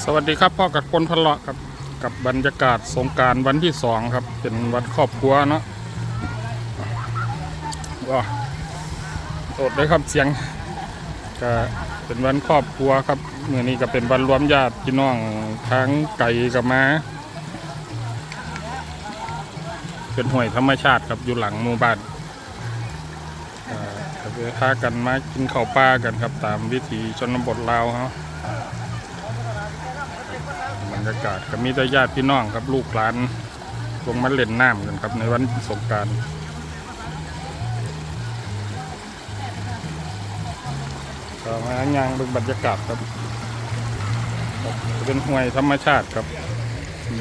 สวัสดีครับพ่อกับคนพะเลาะครับกับบรรยากาศสงการวันที่สองครับ เป็นวันครอบครัวเนาะก็โสดเลยครับเสียงก็เป็นวันครอบครัวครับเมื่อนี้ก็เป็นวันรวมญาติพี่น้องทั้งไก่กับมาเป็นห่วยธรรมชาติครับอยู่หลังหมู่บ้านอ่าก็จะพากันมากินข้าวปลากันครับตามวิถีชนบทลาวเขาบ รรยากาศก็มีแต่ญาติพี่น้องครับลูกหลานลงมาเล่นน้ำกันครับในวันสงการก็มาย่างเบิ่งบรรยากาศครับ เป็นห้วยธรรมชาติครับ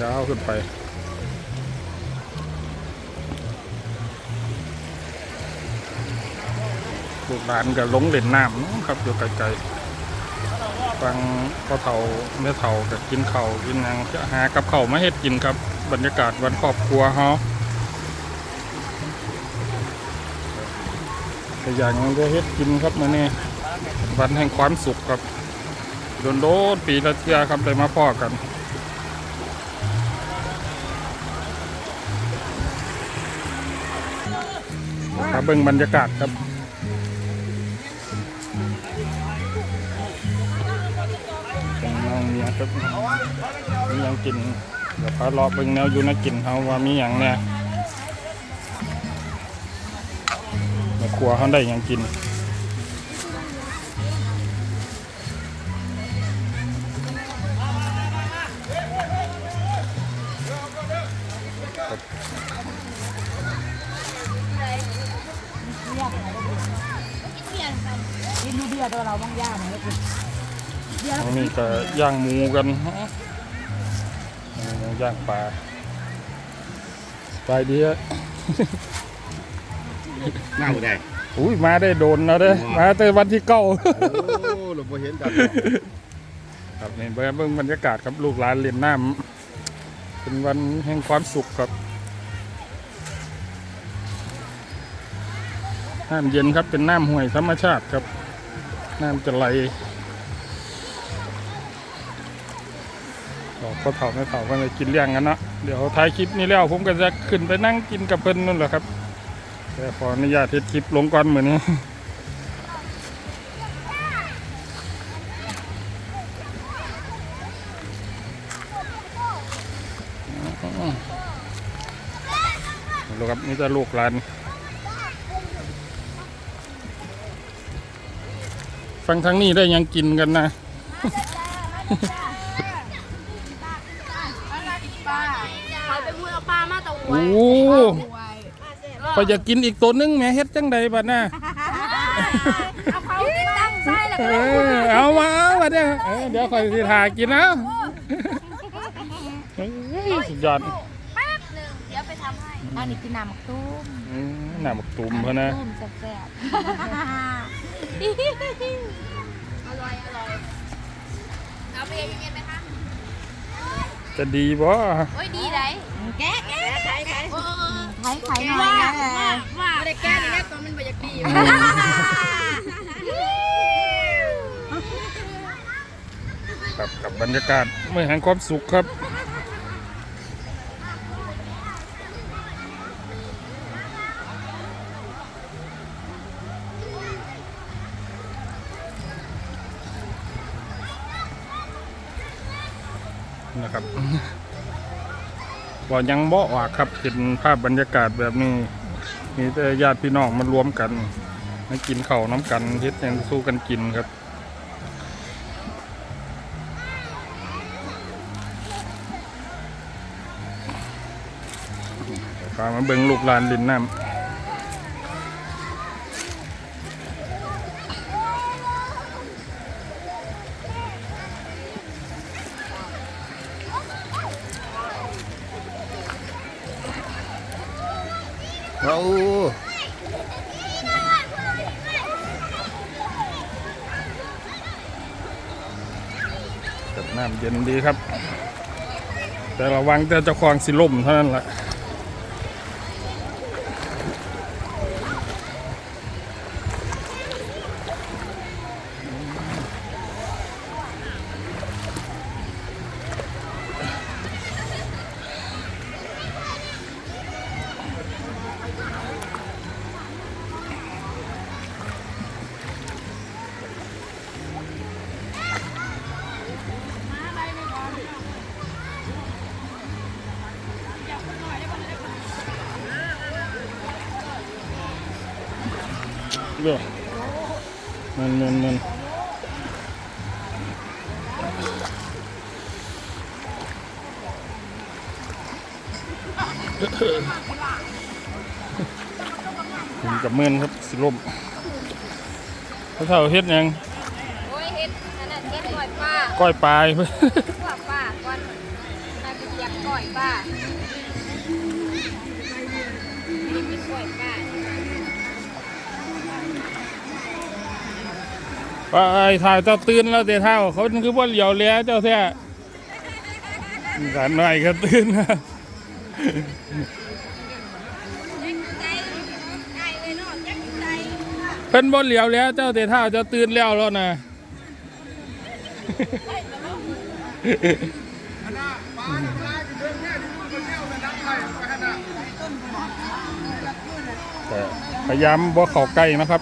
ยาวขึ้นไปลูกหลานก็ลงเล่นน้ำครับอยู่ไกลๆ ฟังพ่อเฒ่าแม่เฒ่าก็กินเข้ากินหยังจะหากับเข้ามาเฮ็ดกินครับ บรรยากาศวันครอบครัวเฮาแต่อย่างหนึงก็เฮ็ดกินครับมื้อนี้วันแห่งความสุขครับโดนโดนปีละเทื่อครับได้มาพ่อกันครับเบิ่งบรรยากาศครับ มีหยังกิน เดี๋ยวพารอเบิ่งแนวอยู่นะกินเขาว่ามีอย่างเนี่ยในครัวเขาได้หยังกินอันนี้ก็ย่างหมูกัน อันนี้ย่างปลาไปดีอะหน้าบ่ได้อุ้ยมาได้โดนแล้วเด้อมาแต่วันที่เก้าโอ้หลบบ่เห็นกันครับนี่เบิ่งเบิ่งบรรยากาศครับลูกหลานเล่นน้ำเป็นวันแห่งความสุขครับน้ำเย็นครับเป็นน้ำห้วยธรรมชาติครับ น้ำจะไหล บอกพ่อเฒ่าแม่เฒ่าก็จะกินเลี้ยงกันเนาะเดี๋ยวท้ายคลิปนี้แล้วผมก็จะขึ้นไปนั่งกินกับเพิ่นนั่นแหละครับแต่ขออนุญาตเทดคลิปลงก่อนเหมือนนี้ลูกครับนี่จะลูกหลานฟังทางนี้ได้ยังกินกันนะ เขาไปพูดเอาปลามาตะว โอ้ยพอจะกินอีกตัวนึงแหม่เฮ็ดจังใดบัดน่ะเอาเขาติดตั้งไส้แล้วเอก็อเอามาเอาบัดเนี่ยเออเดี๋ยวคอยสิทากินนะเฮ้ยสุดยอดแป๊บหนึ่งเดี๋ยวไปทำให้อันนี้คือน้ำมักตุ้มอืมหน้าบักตุ่มเพิ่นนะตุ้มแซ่บอร่อยอร่อยเอาไปเย็นๆไหมคะ จะดีบ่โอ้ยดีไหนแกะแกะใช่ใช่โอ้ๆไข่ไข่หน่อยว่านะว่าว่าไม่ได้แก้นี่แหละตัวมันบ่อยากดีครับกับบรรยากาศเมื่อแห่งความสุขครับ นะครับบ่ยังบ่ออกครับเห็นภาพบรรยากาศแบบนี้ มีแต่ญาติพี่น้องมารวมกันมากินข้าวน้ำกันเฮ็ดยังสู้กันกินครับพามาเบิ่งลูกลานลินน้ำ น้ำเย็นดีครับ แต่ระวังแต่เจ้าของสิล่มเท่านั้นแหละ เด้อมันมันมันถึงกับเมินครับสิลมพระเท่าเฮ็ดหยังโอ้ยเฮ็ดนั่นน่ะเฮ็ดก่อยป้าก้อยปลายพวกป้าก่อนนายไปเรียกก่อยป้านี่เป็นก่อย ป้าไปถ่ายเจ้าตื่นแล้วเตะเท่าเขาคือว่าเหลียวแล้เจ้าแท้กันหน่อยก็ตื่นนะเลยเนาะจักใจเพิ่นบ่เหลียวแล้วเจ้าเตะเท่าจ้าตื่นแล้วแล้วนะพยายามบ่เข้าใกล้นะครับ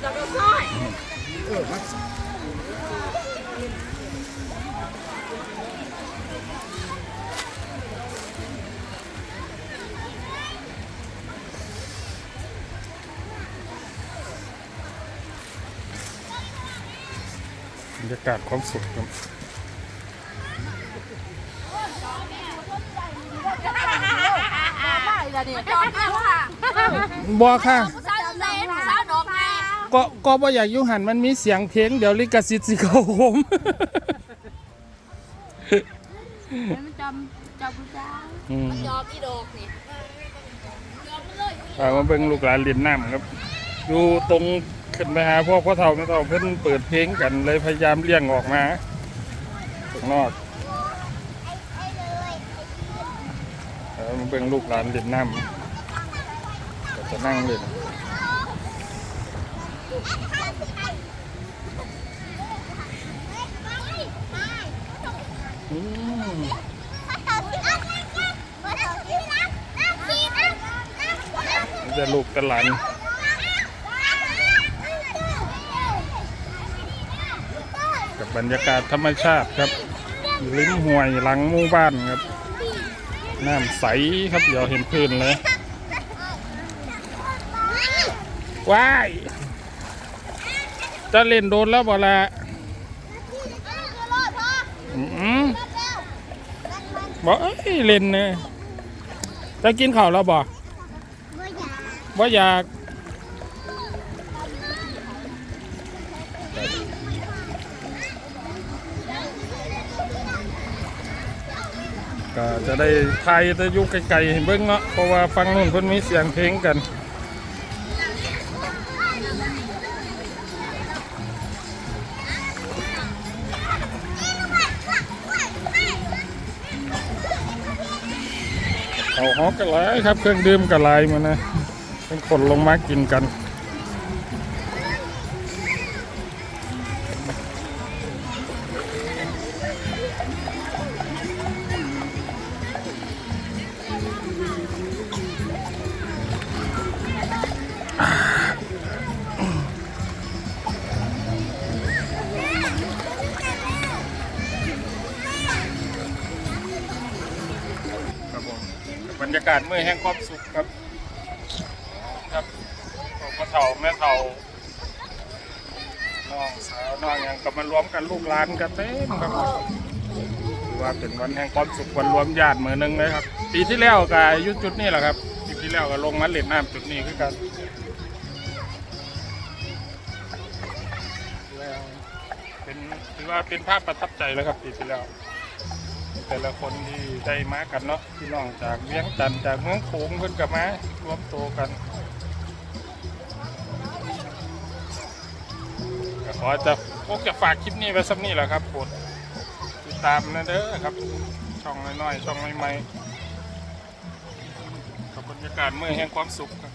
บแล้วก็ซอยบรรยากาศความสุขครับได้แล้วนี่จอมแม่ค่ะบ่ค่ะ ก็ก็บ่อยากอยุ่หันมันมีเสียงเพลงเดี๋ยวลิขสิทธิ์สิเข้าผม แล้วมันจำจำผู้ชายอืมจอมอีดอกนี่จอมเลยพามาเบิ่งลูกหลานเรียนน้ำครับอยู่ตรงขึ้นไปหาพวกพ่อเฒ่าแม่เฒ่าเพิ่นเปิดเพลงกันเลยพยายามเลี่ยงออกมาข้างนอกแล้วมาเบิ่งลูกหลานเรียนน้ำก็จะนั่งเล่นอืมนี่ จะลูกกับหลานกับบรรยากาศธรรมชาติครับอยู่ริมห้วยหลังหมู่บ้านครับ น้ำใสครับเดี๋ยวเห็นพื้นเลย ว้าย จะเล่นโดนแล้วบ่ละบอกเอ้ยเล่นเนี่ยจะกินข้าวแล้วบ่บ่อยากก็จะได้ไทยจะอยู่ไกลๆเห็นเบิ้งเนาะเพราะว่าฟังนู่นเพิ่นมีเสียงเพลงกัน เอาฮอกกันหลายครับ เครื่องดื่มกันหลายมานะเป็นคนลงมากินกัน กาศเมื่อแห่งความสุขครับ ครับพ่อเฒ่าแม่เฒ่าน้องสาวน้องยังก็มารวมกันลูกหลานกันเต็มครับถือว่าเป็นวันแห่งความสุขวันรวมญาติมือหนึ่งเลยครับ ปีที่แล้วก็อยุจุดนี้แหละครับปีที่แล้วก็ลงมาเล่นน้ำจุดนี้คือกันเป็นถือว่าเป็นภาพประทับใจเลยครับปีที่แล้ว แต่ละคนที่ได้มากันเนาะพี่น้องจากเวียงจันทน์จากเมืองโขงเพิ่นกับมารวมตัวกันขอจะพวกจะฝากคลิปนี้ไว้สักนี้แหละครับกดติดตามนะเด้อครับ ช่องน้อยๆช่องใหม่ๆกับบรรยากาศเมื่อแห่งความสุขครับ